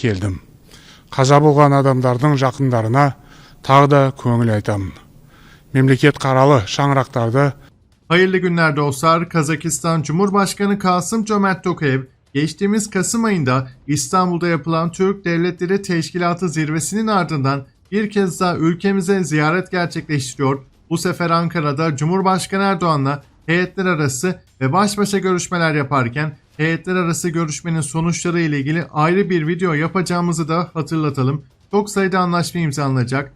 келдім қаза болған адамдардың жақындарына тағы да көңіл айтамын мемлекет қаралы шаңырақтарды Hayırlı günler dostlar. Kazakistan Cumhurbaşkanı Kasım Cömert Tokayev geçtiğimiz Kasım ayında İstanbul'da yapılan Türk Devletleri Teşkilatı zirvesinin ardından bir kez daha ülkemize ziyaret gerçekleştiriyor. Bu sefer Ankara'da Cumhurbaşkanı Erdoğan'la heyetler arası ve baş başa görüşmeler yaparken heyetler arası görüşmenin sonuçları ile ilgili ayrı bir video yapacağımızı da hatırlatalım. Çok sayıda anlaşma imzalanacak.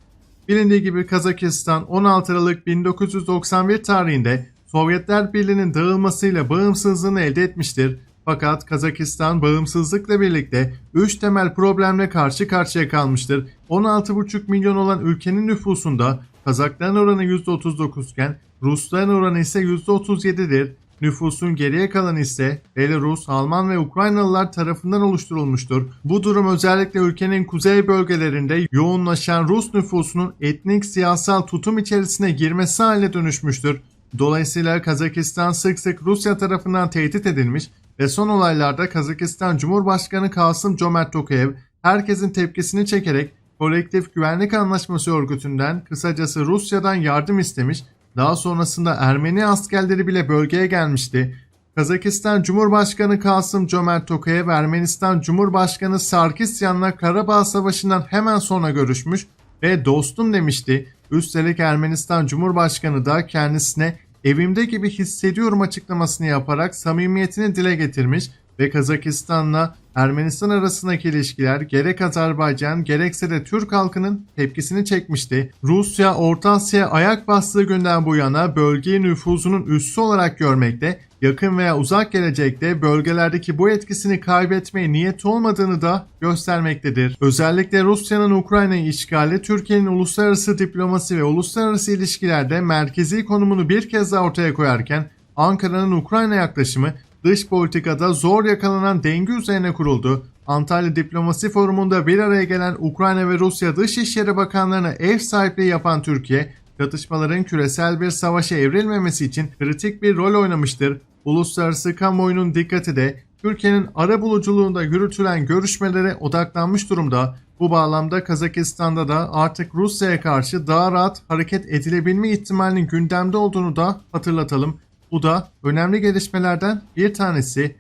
Bilindiği gibi Kazakistan 16 Aralık 1991 tarihinde Sovyetler Birliği'nin dağılmasıyla bağımsızlığını elde etmiştir. Fakat Kazakistan bağımsızlıkla birlikte 3 temel problemle karşı karşıya kalmıştır. 16,5 milyon olan ülkenin nüfusunda Kazakların oranı %39 iken Rusların oranı ise %37'dir. Nüfusun geriye kalanı ise Belarus, Alman ve Ukraynalılar tarafından oluşturulmuştur. Bu durum özellikle ülkenin kuzey bölgelerinde yoğunlaşan Rus nüfusunun etnik siyasal tutum içerisine girmesi haline dönüşmüştür. Dolayısıyla Kazakistan sık sık Rusya tarafından tehdit edilmiş ve son olaylarda Kazakistan Cumhurbaşkanı Kasım Cömert Tokayev herkesin tepkisini çekerek Kolektif Güvenlik Anlaşması örgütünden kısacası Rusya'dan yardım istemiş daha sonrasında Ermeni askerleri bile bölgeye gelmişti. Kazakistan Cumhurbaşkanı Kasım Cömert Tokayev Ermenistan Cumhurbaşkanı Sarkisyan'la Karabağ Savaşı'ndan hemen sonra görüşmüş ve dostum demişti. Üstelik Ermenistan Cumhurbaşkanı da kendisine evimde gibi hissediyorum açıklamasını yaparak samimiyetini dile getirmiş ve Kazakistan'la Ermenistan arasındaki ilişkiler gerek Azerbaycan gerekse de Türk halkının tepkisini çekmişti. Rusya Orta Asya'ya ayak bastığı günden bu yana bölgeyi nüfuzunun üssü olarak görmekte, yakın veya uzak gelecekte bölgelerdeki bu etkisini kaybetmeye niyet olmadığını da göstermektedir. Özellikle Rusya'nın Ukrayna'yı işgali Türkiye'nin uluslararası diplomasi ve uluslararası ilişkilerde merkezi konumunu bir kez daha ortaya koyarken Ankara'nın Ukrayna yaklaşımı dış politikada zor yakalanan denge üzerine kuruldu. Antalya Diplomasi Forumu'nda bir araya gelen Ukrayna ve Rusya Dışişleri Bakanlarına ev sahipliği yapan Türkiye, çatışmaların küresel bir savaşa evrilmemesi için kritik bir rol oynamıştır. Uluslararası kamuoyunun dikkati de Türkiye'nin ara buluculuğunda yürütülen görüşmelere odaklanmış durumda. Bu bağlamda Kazakistan'da da artık Rusya'ya karşı daha rahat hareket edilebilme ihtimalinin gündemde olduğunu da hatırlatalım. Bu da önemli gelişmelerden bir tanesi.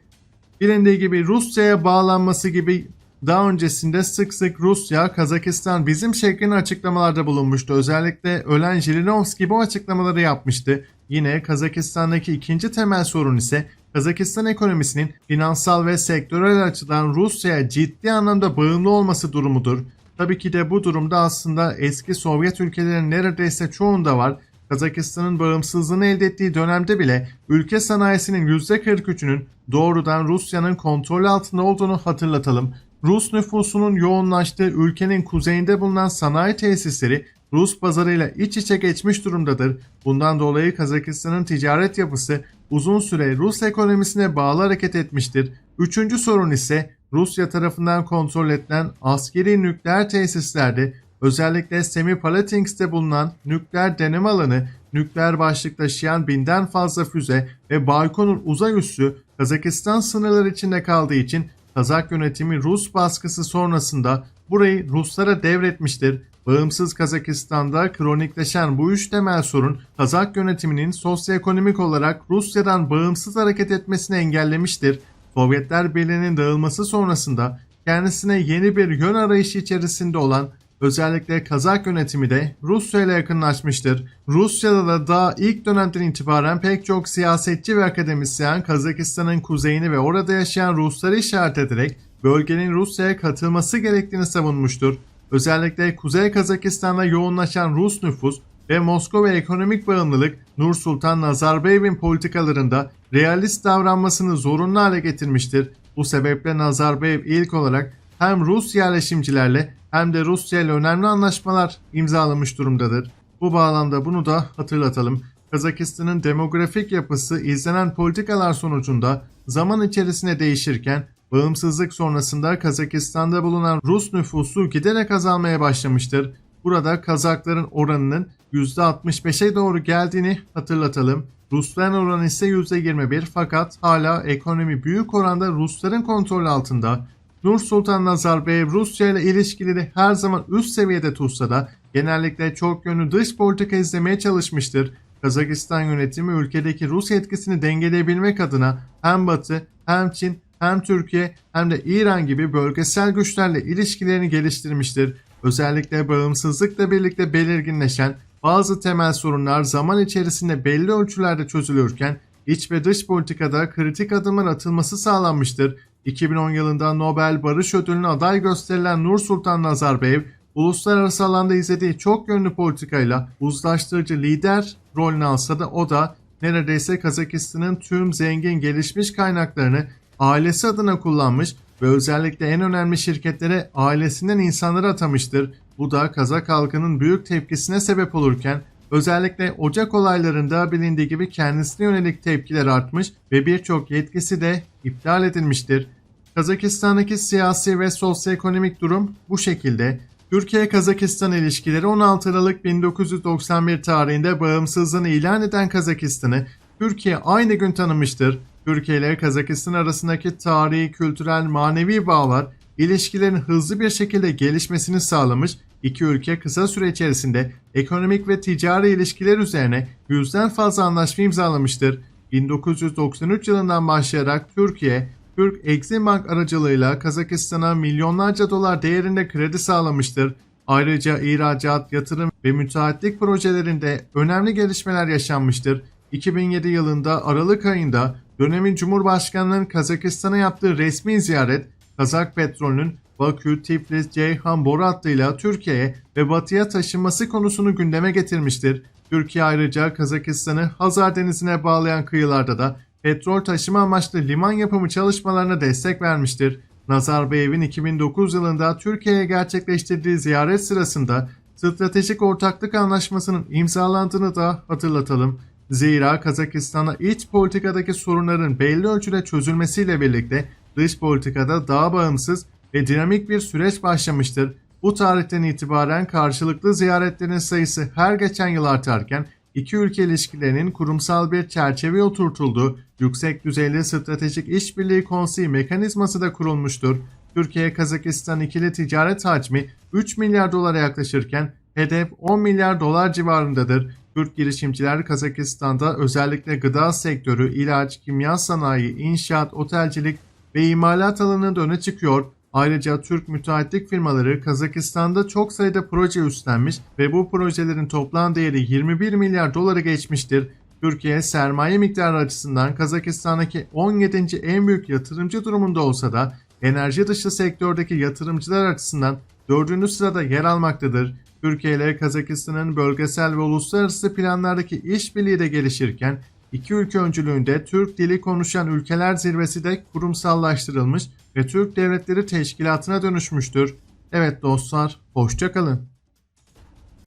Bilindiği gibi Rusya'ya bağlanması gibi daha öncesinde sık sık Rusya, Kazakistan bizim şeklinde açıklamalarda bulunmuştu. Özellikle ölen Jirinovski bu açıklamaları yapmıştı. Yine Kazakistan'daki ikinci temel sorun ise Kazakistan ekonomisinin finansal ve sektörel açıdan Rusya'ya ciddi anlamda bağımlı olması durumudur. Tabii ki de bu durumda aslında eski Sovyet ülkelerinin neredeyse çoğunda var. Kazakistan'ın bağımsızlığını elde ettiği dönemde bile ülke sanayisinin %43'ünün doğrudan Rusya'nın kontrolü altında olduğunu hatırlatalım. Rus nüfusunun yoğunlaştığı ülkenin kuzeyinde bulunan sanayi tesisleri Rus pazarıyla iç içe geçmiş durumdadır. Bundan dolayı Kazakistan'ın ticaret yapısı uzun süre Rus ekonomisine bağlı hareket etmiştir. Üçüncü sorun ise Rusya tarafından kontrol edilen askeri nükleer tesislerde özellikle Semipalatinsk'te bulunan nükleer deneme alanı, nükleer başlık taşıyan binden fazla füze ve Baykonur uzay üssü Kazakistan sınırları içinde kaldığı için Kazak yönetimi Rus baskısı sonrasında burayı Ruslara devretmiştir. Bağımsız Kazakistan'da kronikleşen bu üç temel sorun Kazak yönetiminin sosyoekonomik olarak Rusya'dan bağımsız hareket etmesini engellemiştir. Sovyetler Birliği'nin dağılması sonrasında kendisine yeni bir yön arayışı içerisinde olan özellikle Kazak yönetimi de Rusya ile yakınlaşmıştır. Rusya'da da daha ilk dönemden itibaren pek çok siyasetçi ve akademisyen Kazakistan'ın kuzeyini ve orada yaşayan Rusları işaret ederek bölgenin Rusya'ya katılması gerektiğini savunmuştur. Özellikle Kuzey Kazakistan'da yoğunlaşan Rus nüfus ve Moskova ekonomik bağımlılık Nur Sultan Nazarbayev'in politikalarında realist davranmasını zorunlu hale getirmiştir. Bu sebeple Nazarbayev ilk olarak hem Rus yerleşimcilerle hem de Rusya ile önemli anlaşmalar imzalamış durumdadır. Bu bağlamda bunu da hatırlatalım. Kazakistan'ın demografik yapısı izlenen politikalar sonucunda zaman içerisinde değişirken bağımsızlık sonrasında Kazakistan'da bulunan Rus nüfusu giderek azalmaya başlamıştır. Burada Kazakların oranının %65'e doğru geldiğini hatırlatalım. Rusların oranı ise %21 fakat hala ekonomi büyük oranda Rusların kontrolü altında. Nur Sultan Nazarbayev Rusya ile ilişkileri her zaman üst seviyede tutsa da genellikle çok yönlü dış politika izlemeye çalışmıştır. Kazakistan yönetimi ülkedeki Rus etkisini dengeleyebilmek adına hem Batı hem Çin hem Türkiye hem de İran gibi bölgesel güçlerle ilişkilerini geliştirmiştir. Özellikle bağımsızlıkla birlikte belirginleşen bazı temel sorunlar zaman içerisinde belli ölçülerde çözülürken iç ve dış politikada kritik adımlar atılması sağlanmıştır. 2010 yılında Nobel Barış Ödülü'ne aday gösterilen Nur Sultan Nazarbayev, uluslararası alanda izlediği çok yönlü politikayla uzlaştırıcı lider rolünü alsa da o da neredeyse Kazakistan'ın tüm zengin gelişmiş kaynaklarını ailesi adına kullanmış ve özellikle en önemli şirketlere ailesinden insanları atamıştır. Bu da Kazak halkının büyük tepkisine sebep olurken özellikle Ocak olaylarında bilindiği gibi kendisine yönelik tepkiler artmış ve birçok yetkisi de iptal edilmiştir. Kazakistan'daki siyasi ve sosyoekonomik durum bu şekilde. Türkiye-Kazakistan ilişkileri 16 Aralık 1991 tarihinde bağımsızlığını ilan eden Kazakistan'ı Türkiye aynı gün tanımıştır. Türkiye ile Kazakistan arasındaki tarihi, kültürel, manevi bağlar ilişkilerin hızlı bir şekilde gelişmesini sağlamış, iki ülke kısa süre içerisinde ekonomik ve ticari ilişkiler üzerine yüzden fazla anlaşma imzalamıştır. 1993 yılından başlayarak Türkiye, Türk Exim aracılığıyla Kazakistan'a milyonlarca dolar değerinde kredi sağlamıştır. Ayrıca ihracat, yatırım ve müteahhitlik projelerinde önemli gelişmeler yaşanmıştır. 2007 yılında Aralık ayında dönemin Cumhurbaşkanı'nın Kazakistan'a yaptığı resmi ziyaret Kazak petrolünün Bakü, Tiflis, Ceyhan boru hattıyla Türkiye'ye ve batıya taşınması konusunu gündeme getirmiştir. Türkiye ayrıca Kazakistan'ı Hazar Denizi'ne bağlayan kıyılarda da petrol taşıma amaçlı liman yapımı çalışmalarına destek vermiştir. Nazarbayev'in 2009 yılında Türkiye'ye gerçekleştirdiği ziyaret sırasında stratejik ortaklık anlaşmasının imzalandığını da hatırlatalım. Zira Kazakistan'a iç politikadaki sorunların belli ölçüde çözülmesiyle birlikte dış politikada daha bağımsız ve dinamik bir süreç başlamıştır. Bu tarihten itibaren karşılıklı ziyaretlerin sayısı her geçen yıl artarken iki ülke ilişkilerinin kurumsal bir çerçeve oturtulduğu yüksek düzeyli stratejik işbirliği konseyi mekanizması da kurulmuştur. Türkiye-Kazakistan ikili ticaret hacmi 3 milyar dolara yaklaşırken hedef 10 milyar dolar civarındadır. Türk girişimciler Kazakistan'da özellikle gıda sektörü, ilaç, kimya sanayi, inşaat, otelcilik ve imalat alanında öne çıkıyor. Ayrıca Türk müteahhitlik firmaları Kazakistan'da çok sayıda proje üstlenmiş ve bu projelerin toplam değeri 21 milyar doları geçmiştir. Türkiye sermaye miktarı açısından Kazakistan'daki 17. en büyük yatırımcı durumunda olsa da enerji dışı sektördeki yatırımcılar açısından 4. sırada yer almaktadır. Türkiye ile Kazakistan'ın bölgesel ve uluslararası planlardaki işbirliği de gelişirken iki ülke öncülüğünde Türk dili konuşan ülkeler zirvesi de kurumsallaştırılmış ve Türk Devletleri Teşkilatı'na dönüşmüştür. Evet dostlar, hoşçakalın.